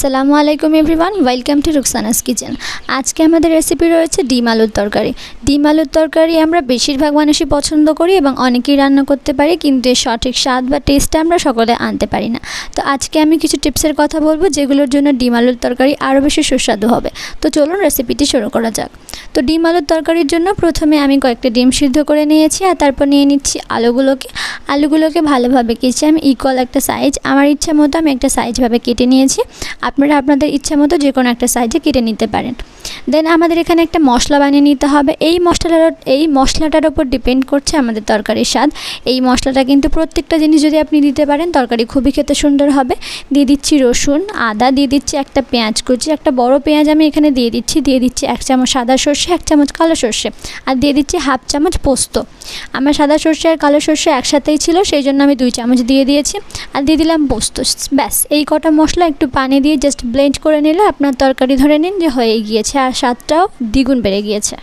আসসালামু আলাইকুম everyone, welcome to Rukhsana's kitchen. আজকে আমাদের রেসিপি রয়েছে ডিম আলুর তরকারি। ডিম আলুর তরকারি আমরা বেশিরভাগ মানুষই পছন্দ করি এবং অনেকেই রান্না করতে পারি, কিন্তু এর সঠিক স্বাদ বা টেস্টটা আমরা সকলে আনতে পারি না। তো আজকে আমি কিছু টিপসের কথা বলব, যেগুলোর জন্য ডিম আলুর তরকারি আরও বেশি সুস্বাদু হবে। তো চলুন রেসিপিটি শুরু করা যাক। তো ডিম আলুর তরকারির জন্য প্রথমে আমি কয়েকটা ডিম সিদ্ধ করে নিয়েছি আর তারপর নিয়ে নিচ্ছি আলুগুলোকে। আলুগুলোকে ভালোভাবে কেচে আমি ইকুয়াল একটা সাইজ আমার ইচ্ছা মতো আমি একটা সাইজভাবে কেটে নিয়েছি। আপনারা আপনাদের ইচ্ছা মতো যে কোনো একটা সাইজে কেটে নিতে পারেন। দেন আমাদের এখানে একটা মশলা বানিয়ে নিতে হবে। এই মশলাটার এই মশলাটার ওপর ডিপেন্ড করছে আমাদের তরকারির স্বাদ। এই মশলাটা কিন্তু প্রত্যেকটা জিনিস যদি আপনি দিতে পারেন, তরকারি খুবই খেতে সুন্দর হবে। দিয়ে দিচ্ছি রসুন, আদা, দিয়ে দিচ্ছি একটা পেঁয়াজ কুচি, একটা বড় পেঁয়াজ আমি এখানে দিয়ে দিচ্ছি। দিয়ে দিচ্ছি এক চামচ সাদা সর্ষে, এক চামচ কালো সর্ষে। আর দিয়ে দিচ্ছি হাফ চামচ পোস্ত। আমার সাদা সর্ষে আর কালো সর্ষে একসাথেই ছিল, সেই জন্য আমি দুই চামচ দিয়ে দিয়েছি। আর দিয়ে দিলাম পোস্ত। ব্যাস, এই কটা মশলা একটু পানি দিয়ে জাস্ট ব্লেন্ড করে নিলে আপনার তরকারি ধরে নিন যে হয়ে গিয়েছে আর স্বাদটাও দ্বিগুণ বেড়ে গিয়েছে।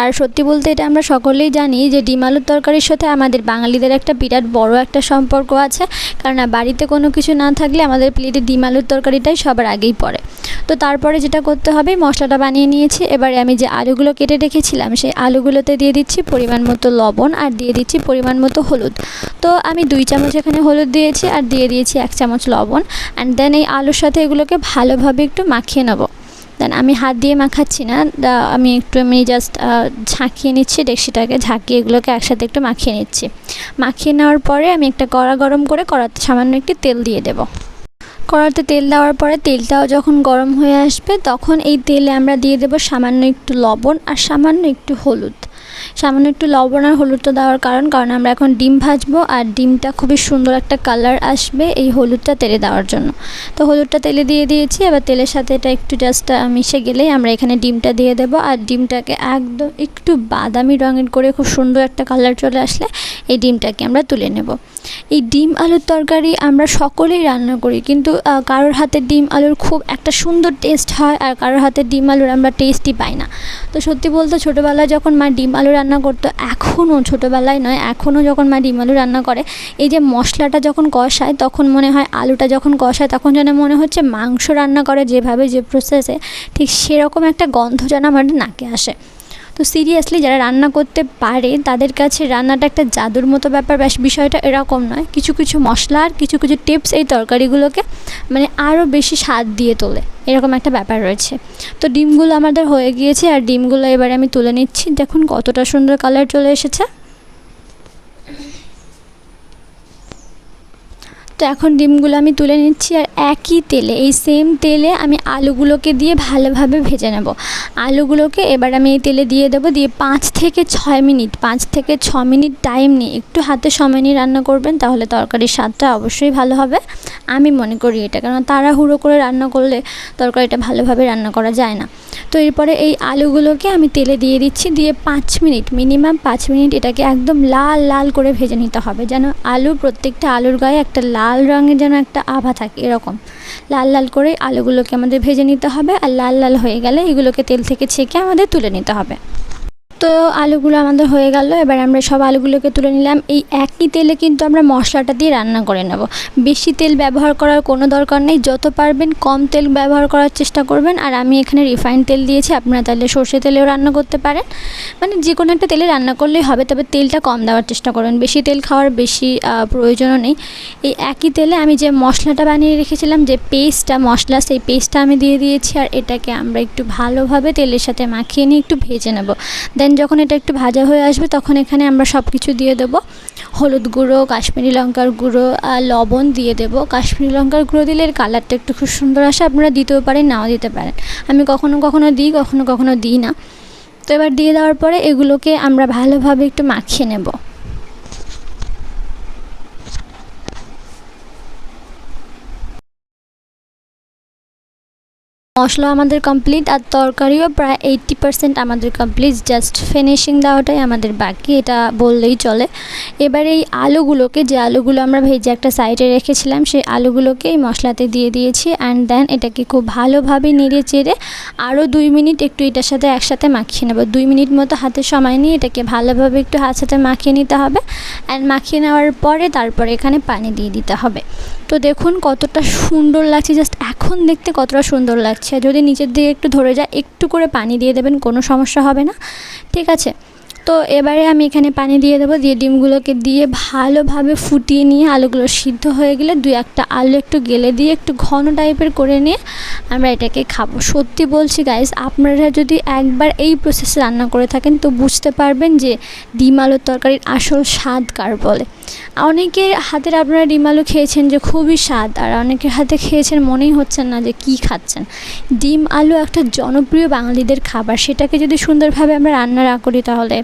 আর সত্যি বলতে এটা আমরা সকলেই জানি যে ডিম আলুর তরকারির সাথে আমাদের বাঙালিদের একটা বিরাট বড় একটা সম্পর্ক আছে। কারণ বাড়িতে কোনো কিছু না থাকলে আমাদের প্লেটে ডিম আলুর তরকারিটাই সবার আগেই পড়ে। তো তারপরে যেটা করতে হবে, মশলাটা বানিয়ে নিয়েছি। এবারে আমি যে আলুগুলো কেটে রেখেছিলাম, সেই আলুগুলোতে দিয়ে দিচ্ছি পরিমাণ মতো লবণ আর দিয়ে দিচ্ছি পরিমাণ মতো হলুদ। তো আমি দুই চামচ এখানে হলুদ দিয়েছি আর দিয়ে দিয়েছি এক চামচ লবণ। অ্যান্ড দেন এই আলুর সাথে এগুলোকে ভালোভাবে একটু মাখিয়ে নেব। দেন। আমি হাত দিয়ে মাখাচ্ছি না। আমি একটু আমি জাস্ট ঝাঁকিয়ে নিচ্ছি ডেকসিটাকে ঝাঁকিয়ে এগুলোকে একসাথে একটু মাখিয়ে নিচ্ছি। মাখিয়ে নেওয়ার পরে আমি একটা কড়া গরম করে কড়াতে সামান্য একটি তেল দিয়ে দেবো। কড়াতে তেল দেওয়ার পরে তেলটাও যখন গরম হয়ে আসবে, তখন এই তেলে আমরা দিয়ে দেবো সামান্য একটু লবণ আর সামান্য একটু হলুদ। সামান্য একটু লবণ আর হলুদটা দেওয়ার কারণ কারণ আমরা এখন ডিম ভাজবো আর ডিমটা খুবই সুন্দর একটা কালার আসবে এই হলুদটা তেলে দেওয়ার জন্য। তো হলুদটা তেলে দিয়ে দিয়েছি, এবার তেলের সাথে এটা একটু জাস্ট মিশে গেলেই আমরা এখানে ডিমটা দিয়ে দেব আর ডিমটাকে একদম একটু বাদামি রঙের করে খুব সুন্দর একটা কালার চলে আসলে এই ডিমটাকে আমরা তুলে নেব। এই ডিম আলুর তরকারি আমরা সকলেই রান্না করি, কিন্তু কারোর হাতের ডিম আলুর খুব একটা সুন্দর টেস্ট হয় আর কারোর হাতের ডিম আলুর আমরা টেস্টই পাই না। তো সত্যি বলতে ছোটোবেলায় যখন মা ডিম আলু রান্না করতো এখনও ছোটোবেলায় নয় এখনও যখন মা ডিম আলু রান্না করে, এই যে মশলাটা যখন কষায়, তখন মনে হয় আলুটা যখন কষায়, তখন যেন মনে হচ্ছে মাংস রান্না করে যেভাবে যে প্রসেসে ঠিক সেরকম একটা গন্ধ যেন আমার নাকে আসে। তো সিরিয়াসলি যারা রান্না করতে পারে, তাদের কাছে রান্নাটা একটা জাদুর মতো ব্যাপার। ব্যাস, বিষয়টা এরকম নয়। কিছু কিছু মশলা আর কিছু কিছু টিপস এই তরকারিগুলোকে মানে আরও বেশি স্বাদ দিয়ে তোলে। এরকম একটা ব্যাপার রয়েছে। তো ডিমগুলো আমাদের হয়ে গিয়েছে আর ডিমগুলো এবারে আমি তুলে নিচ্ছি। দেখুন কতটা সুন্দর কালার চলে এসেছে। তো এখন ডিমগুলো আমি তুলে নিচ্ছি আর একই তেলে, এই সেম তেলে আমি আলুগুলোকে দিয়ে ভালোভাবে ভেজে নেব। আলুগুলোকে এবার আমি এই তেলে দিয়ে দেবো, দিয়ে পাঁচ থেকে ছয় মিনিট, পাঁচ থেকে ছ মিনিট টাইম নিয়ে একটু হাতে সময় নিয়ে রান্না করবেন, তাহলে তরকারির স্বাদটা অবশ্যই ভালো হবে। আমি মনে করি এটা কারণ তাড়াহুড়ো করে রান্না করলে তরকারিটা ভালোভাবে রান্না করা যায় না। তো এরপরে এই আলুগুলোকে আমি তেলে দিয়ে দিচ্ছি। দিয়ে পাঁচ মিনিট, মিনিমাম পাঁচ মিনিট এটাকে একদম লাল লাল করে ভেজে নিতে হবে যেন আলু প্রত্যেকটা আলুর গায়ে একটা লাল রঙের যেন একটা আভা থাকে এরকম। লাল লাল করে আলুগুলোকে আমাদের ভেজে নিতে হবে আর লাল লাল হয়ে গেলে এগুলোকে তেল থেকে ছেঁকে আমাদের তুলে নিতে হবে। তো আলুগুলো আমাদের হয়ে গেল। এবার আমরা সব আলুগুলোকে তুলে নিলাম। এই একই তেলে কিন্তু আমরা মশলাটা দিয়ে রান্না করে নেব। বেশি তেল ব্যবহার করার কোনো দরকার নেই। যত পারবেন কম তেল ব্যবহার করার চেষ্টা করবেন। আর আমি এখানে রিফাইন তেল দিয়েছি। আপনারা তাহলে সর্ষে তেলেও রান্না করতে পারেন। মানে যে কোনো একটা তেলে রান্না করলেই হবে, তবে তেলটা কম দেওয়ার চেষ্টা করবেন। বেশি তেল খাওয়ার বেশি প্রয়োজনও নেই। এই একই তেলে আমি যে মশলাটা বানিয়ে রেখেছিলাম, যে পেস্টটা মশলা, সেই পেস্টটা আমি দিয়ে দিয়েছি। আর এটাকে আমরা একটু ভালোভাবে তেলের সাথে মাখিয়ে নিয়ে একটু ভেজে নেব। দেন যখন এটা একটু ভাজা হয়ে আসবে, তখন এখানে আমরা সব কিছু দিয়ে দেব। হলুদ গুঁড়ো, কাশ্মীরি লঙ্কার গুঁড়ো, আর লবণ দিয়ে দেব। কাশ্মীরি লঙ্কার গুঁড়ো দিলে এর কালারটা একটু খুব সুন্দর আসে। আপনারা দিতেও পারেন, নাও দিতে পারেন। আমি কখনো কখনো দিই, কখনো কখনো দিই না। তো এবার দিয়ে দেওয়ার পরে এগুলোকে আমরা ভালোভাবে একটু মাখিয়ে নেব। মশলা আমাদের কমপ্লিট আর তরকারিও প্রায় এইট্টি পারসেন্ট আমাদের কমপ্লিট জাস্ট ফিনিশিং দেওয়াটাই আমাদের বাকি, এটা বললেই চলে। এবার এই আলুগুলোকে, যে আলুগুলো আমরা ভেজে একটা সাইডে রেখেছিলাম, সেই আলুগুলোকে এই মশলাতে দিয়ে দিয়েছি অ্যান্ড দেন এটাকে খুব ভালোভাবে নেড়ে চেড়ে আরও দুই মিনিট একটু এটার সাথে একসাথে মাখিয়ে নেব। দুই মিনিট মতো হাতে সময় নিয়ে এটাকে ভালোভাবে একটু হাত সাথে মাখিয়ে নিতে হবে অ্যান্ড মাখিয়ে নেওয়ার পরে তারপরে এখানে পানি দিয়ে দিতে হবে। তো দেখুন কতটা সুন্দর লাগছে জাস্ট এখন দেখতে কতটা সুন্দর লাগছে। যদি নিচের দিকে একটু ধরে যায়, একটু করে পানি দিয়ে দেবেন, কোনো সমস্যা হবে না। ঠিক আছে? তো এবারে আমি এখানে পানি দিয়ে দেবো। দিয়ে ডিমগুলোকে দিয়ে ভালোভাবে ফুটিয়ে নিয়ে আলুগুলো সিদ্ধ হয়ে গেলে দুই একটা আলু একটু গেলে দিয়ে একটু ঘন টাইপের করে নিয়ে আমরা এটাকে খাব। সত্যি বলছি গাইজ আপনারা যদি একবার এই প্রসেসে রান্না করে থাকেন তো বুঝতে পারবেন যে ডিম আলুর তরকারির আসল স্বাদ কার বলে। অনেকের হাতের আপনারা ডিম আলু খেয়েছেন যে খুবই স্বাদ, আর অনেকের হাতে খেয়েছেন মনেই হচ্ছে না যে কী খাচ্ছেন। ডিম আলু একটা জনপ্রিয় বাঙালিদের খাবার, সেটাকে যদি সুন্দরভাবে আমরা রান্না না করি তাহলে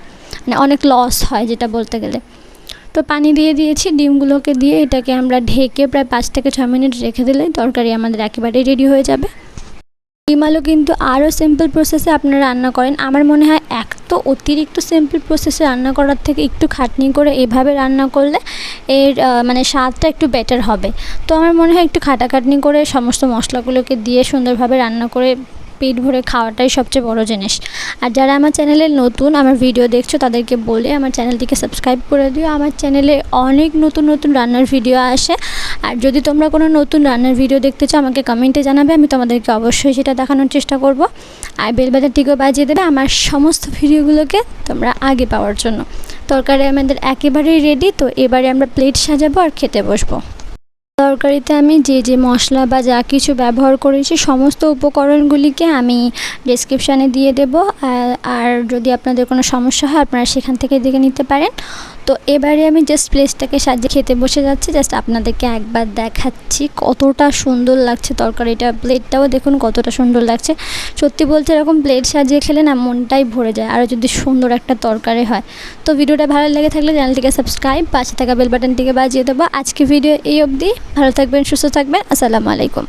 মানে অনেক লস হয় যেটা বলতে গেলে। তো পানি দিয়ে দিয়েছি, ডিমগুলোকে দিয়ে এটাকে আমরা ঢেকে প্রায় পাঁচ থেকে ছ মিনিট রেখে দিলে তরকারি আমাদের একেবারেই রেডি হয়ে যাবে। ডিম আলু কিন্তু আরও সিম্পল প্রসেসে আপনারা রান্না করেন। আমার মনে হয় এক তো অতিরিক্ত সিম্পল প্রসেসে রান্না করার থেকে একটু খাটনি করে এভাবে রান্না করলে এর মানে স্বাদটা একটু বেটার হবে। তো আমার মনে হয় একটু খাটাখাটনি করে সমস্ত মশলাগুলোকে দিয়ে সুন্দরভাবে রান্না করে পেট ভরে খাওয়াটাই সবচেয়ে বড় জিনিস। আর যারা আমার চ্যানেলে নতুন আমার ভিডিও দেখছ, তাদেরকে বলে আমার চ্যানেলটিকে সাবস্ক্রাইব করে দিও। আমার চ্যানেলে অনেক নতুন নতুন রান্নার ভিডিও আসে। আর যদি তোমরা কোনো নতুন রান্নার ভিডিও দেখতে চাও, আমাকে কমেন্টে জানাবে, আমি তোমাদেরকে অবশ্যই সেটা দেখানোর চেষ্টা করব। আর বেলবাজারটিকেও বাজিয়ে দেবে আমার সমস্ত ভিডিওগুলোকে তোমরা আগে পাওয়ার জন্য। তরকারি আমাদের একেবারেই রেডি তো এবারে আমরা প্লেট সাজাবো আর খেতে বসবো। তরকারিতে আমি যে যে মশলা বা যা কিছু ব্যবহার করেছি, সমস্ত উপকরণগুলিকে আমি ডেসক্রিপশানে দিয়ে দেব। আর- যদি আপনাদের কোনো সমস্যা হয়, আপনারা সেখান থেকে দেখে নিতে পারেন। তো এবারে আমি জাস্ট প্লেসটাকে সাজিয়ে খেতে বসে যাচ্ছি জাস্ট আপনাদেরকে একবার দেখাচ্ছি কতটা সুন্দর লাগছে তরকারিটা। প্লেটটাও দেখুন কতটা সুন্দর লাগছে। সত্যি বলতে এরকম প্লেট সাজিয়ে খেলে না মনটাই ভরে যায়, আর যদি সুন্দর একটা তরকারি হয়। তো ভিডিওটা ভালো লেগে থাকলে চ্যানেলটিকে সাবস্ক্রাইব পাশে থাকা বেল বাটনটিকে বাজিয়ে দেবো। আজকে ভিডিও এই অবধি, ভালো থাকবেন, সুস্থ থাকবেন, আসসালামু আলাইকুম।